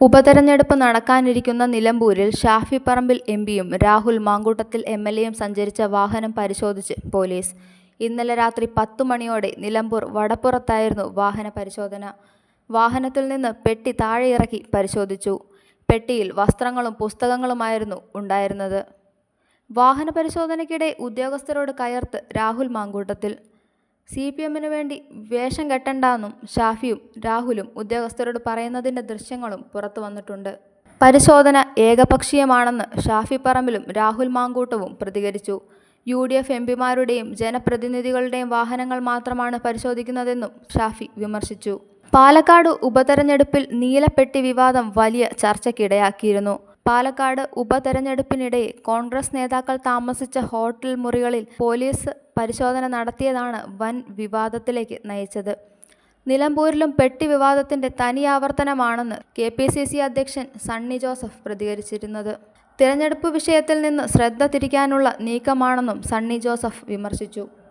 ഉപതെരഞ്ഞെടുപ്പ് നടക്കാനിരിക്കുന്ന നിലമ്പൂരിൽ ഷാഫി പറമ്പിൽ എം പിയും രാഹുൽ മാങ്കൂട്ടത്തിൽ എം എൽ എയും സഞ്ചരിച്ച വാഹനം പരിശോധിച്ച് പോലീസ്. ഇന്നലെ രാത്രി പത്തു മണിയോടെ നിലമ്പൂർ വടപ്പുറത്തായിരുന്നു വാഹന പരിശോധന. വാഹനത്തിൽ നിന്ന് പെട്ടി താഴെയിറക്കി പരിശോധിച്ചു. പെട്ടിയിൽ വസ്ത്രങ്ങളും പുസ്തകങ്ങളുമായിരുന്നു ഉണ്ടായിരുന്നത്. വാഹന പരിശോധനയ്ക്കിടെ ഉദ്യോഗസ്ഥരോട് കയർത്ത് രാഹുൽ മാങ്കൂട്ടത്തിൽ. സി പി എമ്മിന് വേണ്ടി വേഷം കെട്ടണ്ടെന്നും ഷാഫിയും രാഹുലും ഉദ്യോഗസ്ഥരോട് പറയുന്നതിന്റെ ദൃശ്യങ്ങളും പുറത്തു വന്നിട്ടുണ്ട്. പരിശോധന ഏകപക്ഷീയമാണെന്ന് ഷാഫി പറമ്പിലും രാഹുൽ മാങ്കൂട്ടവും പ്രതികരിച്ചു. യു ഡി എഫ് എംപിമാരുടെയും ജനപ്രതിനിധികളുടെയും വാഹനങ്ങൾ മാത്രമാണ് പരിശോധിക്കുന്നതെന്നും ഷാഫി വിമർശിച്ചു. പാലക്കാട് ഉപതെരഞ്ഞെടുപ്പിൽ നീലപ്പെട്ടി വിവാദം വലിയ ചർച്ചയ്ക്കിടയാക്കിയിരുന്നു. പാലക്കാട് ഉപതെരഞ്ഞെടുപ്പിനിടെ കോൺഗ്രസ് നേതാക്കൾ താമസിച്ച ഹോട്ടൽ മുറികളിൽ പോലീസ് പരിശോധന നടത്തിയതാണ് വൻ വിവാദത്തിലേക്ക് നയിച്ചത്. നിലമ്പൂരിലും പെട്ടി വിവാദത്തിന്റെ തനിയാവർത്തനമാണെന്ന് കെ പി സി സി അധ്യക്ഷൻ സണ്ണി ജോസഫ് പ്രതികരിച്ചിരുന്നത്. തിരഞ്ഞെടുപ്പ് വിഷയത്തിൽ നിന്ന് ശ്രദ്ധ തിരിക്കാനുള്ള നീക്കമാണെന്നും സണ്ണി ജോസഫ് വിമർശിച്ചു.